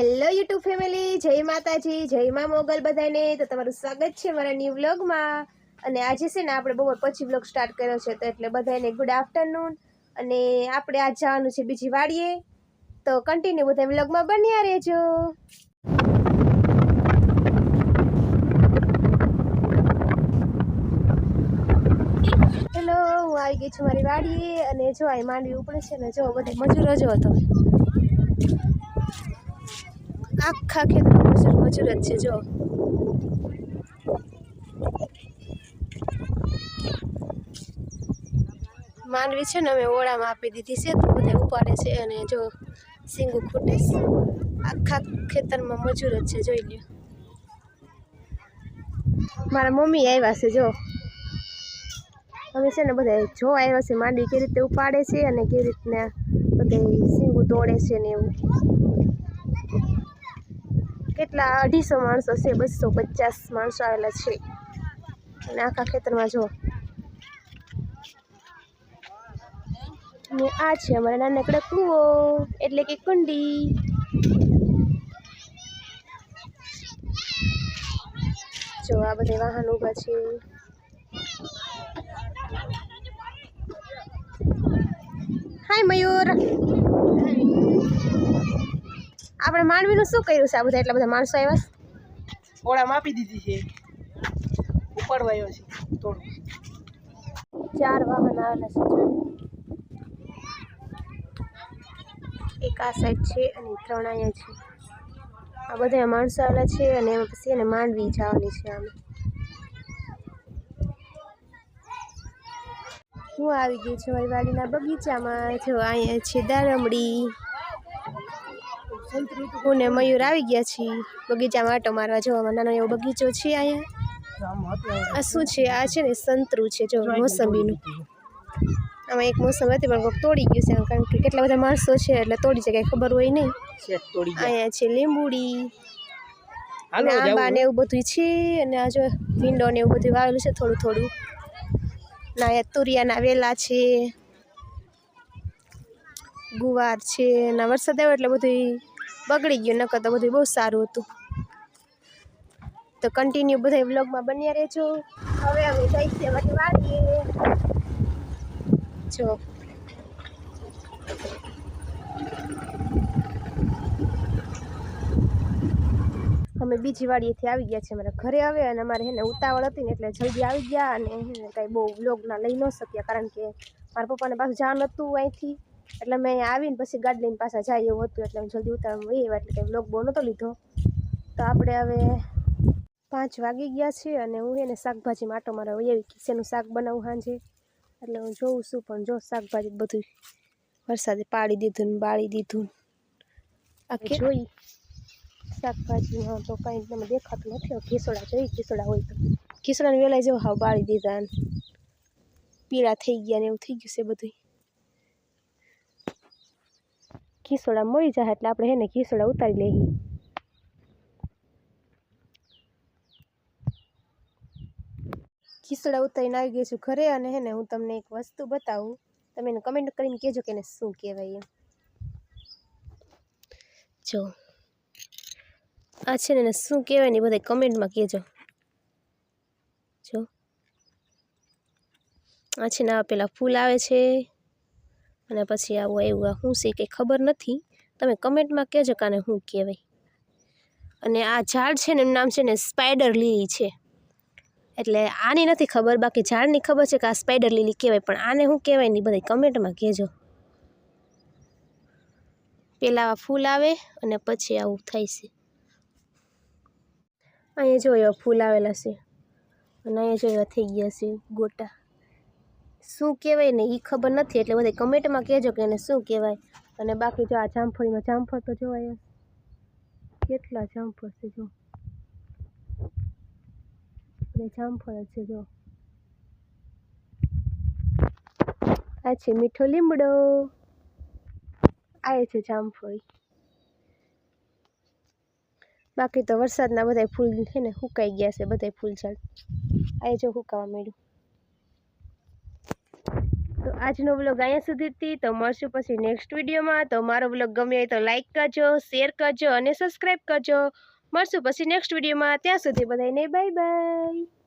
Hello YouTube family જય માતાજી, જય મા મોગલ બધાને. તો તમારું સ્વાગત છે મારા ન્યૂ વ્લોગમાં અને આજે છે ને આપણે બપોર પછી વ્લોગ સ્ટાર્ટ કર્યો છે, તો એટલે બધાને ગુડ આફ્ટરનૂન અને આપણે આજ જવાનું છે બીજી વાડીએ. તો કન્ટિન્યુ બધા વ્લોગમાં બન્યા રહેજો. હેલો હું આવી ગઈ છું મારી વાડીએ. અને જો આ માંડવી ઉપડે છે ને, જો બધા મજૂરો જો તમે આખા ખેતરમાં મજૂર જ છે, જો. માંડવી છે ને, અમે ઓળામાં આપી દીધી છે, તો બધા ઉપાડે છે અને જો સિંગું ખૂટે છે. આખા ખેતરમાં મજૂર જ છે, જોઈ લ્યો. મારા મમ્મી આવ્યા છે, જો. અમે છે ને બધા જો આવ્યા છે, માંડવી કેવી રીતે ઉપાડે છે અને કેવી રીતના બધે સિંગું તોડે છે ને એવું. કેટલા અઢીસો માણસો છે, બસો પચાસ માણસો આવેલા છે. અને આખા ખેતરમાં જો ને આ છે અમારા નાનકડા કૂવો એટલે કે કુંડી. જો આ બધા વાહન ઊભા છે. હાય મયુર. આપણે માંડવીનું શું કર્યું છે આ બધા? એટલા બધા માણસો આવ્યા છે? ઓળામાં આપી દીધી છે. ઉપાડવાયો છે થોડું. ચાર વાહન આવેલા છે એક આ સાઈડ છે અને ત્રણ અહીંયા છે. આ બધા માણસો આવેલા છે અને એમાં પછી એને માંડવી જવાની છે આમ. હું આવી ગઈ છું મારી વાડીના બગીચામાં. જો અહીંયા છે દારમડી. હું ને મયુર આવી ગયા છીએ. બગીચામાં આટો મારવા જોવામાં નાનો એવો બગીચો છે અહીંયા. આ શું છે? આ છે ને સંતરું છે જો મોસંબીનું. આમાં એક મોસમ હતી પણ કોઈક તોડી ગયું છે કારણ કે કેટલા બધા માણસો છે એટલે તોડી છે કઈ ખબર હોય નહીં. અહીંયા છે લીંબુડી આંબા ને એવું બધું છે અને આ જો ભીંડો ને એવું બધું વાવેલું છે થોડું થોડું. ના અહીંયા તુરિયાના વેલા છે ગુવાર છે ના વરસાદ આવ્યો એટલે બધું બગડી ગયું, નકર તો બધું બહુ સારું હતું. તો કન્ટિન્યુ બધા વ્લોગમાં બન્યા રહેજો. હવે અમે જઈશે વાડીએ જો. અમે બીજી વાડીએથી આવી ગયા છે અમારા ઘરે આવે અને અમારે હેને ઉતાવળ હતી ને એટલે જલ્દી આવી ગયા અને કાંઈ બહુ વ્લોગના લઈ ન શક્યા, કારણ કે મારા પપ્પાને પાછું જાન હતું અહીંથી. એટલે મેં અહીંયા આવીને પછી ગાડી લઈને પાછા જાય એવું હતું એટલે હું જલ્દી ઉતારવા વહી એટલે કંઈ વ્લોગ બહુ નહોતો લીધો. તો આપણે હવે પાંચ વાગી ગયા છે અને હું એને શાકભાજી માટો મારે એવી ખીસેનું શાક બનાવું સાંજે એટલે હું જોઉં છું પણ જો શાકભાજી બધું વરસાદે પાડી દીધું ને બાળી દીધું આખી જોઈ. શાકભાજીમાં તો કાંઈ તમે દેખાતું નથી ઘીસોડા જોઈ ઘીસોડા હોય તો. ઘીસોડાને વેલાઈ જેવો હાવ બાળી દીધા ને. પીળા થઈ ગયા ને એવું થઈ ગયું છે બધું ઘીસોડા મળી જાય એટલે આપણે હેને ઘીસોડા ઉતારી લઈએ ખીસડા ઉતારીને આવી ગઈ છું ઘરે અને હે ને હું તમને એક વસ્તુ બતાવું. તમે એને કમેન્ટ કરીને કહેજો કે એને શું કહેવાય એમ. જો, આ છે ને એને શું કહેવાય ને એ બધા કમેન્ટમાં કહેજો. જો, આ છે ને આ પેલા ફૂલ આવે છે. અને પછી આવું આવ્યું. આ શું છે કંઈ ખબર નથી. તમે કમેન્ટમાં કહેજો કાને શું કહેવાય. અને આ ઝાડ છે ને એનું નામ છે ને સ્પાઈડર લીલી છે. એટલે આની નથી ખબર, બાકી ઝાડની ખબર છે કે આ સ્પાઈડર લીલી કહેવાય. પણ આને શું કહેવાય નહીં બધા કમેન્ટમાં કહેજો. પહેલાં આવા ફૂલ આવે અને પછી આવું થાય છે. અહીંયા જો એવા ફૂલ આવેલા છે. અને અહીંયા જો એવા થઈ ગયા છે ગોટા. શું કહેવાય ને એ ખબર નથી, એટલે બધા કમેન્ટમાં કહેજો કે એને શું કહેવાય. અને બાકી જો આ જામફળીમાં જામફળ તો જોવાય કેટલા જામફળ છે જો. જામફળ છે જો. આ છે મીઠો લીમડો. આ છે જામફળ. બાકી તો વરસાદના બધા ફૂલ છે ને સુકાઈ ગયા છે બધા ફૂલ ઝાડ આ જો સુકાવા માંડ્યું. તો આજનો બ્લોગ અહીંયા સુધી હતી. તો મળશું પછી નેક્સ્ટ વિડીયોમાં. તો મારો બ્લોગ ગમે તો લાઇક કરજો શેર કરજો અને સબસ્ક્રાઈબ કરજો. મળશું પછી નેક્સ્ટ વિડીયોમાં. ત્યાં સુધી બધાને બાય બાય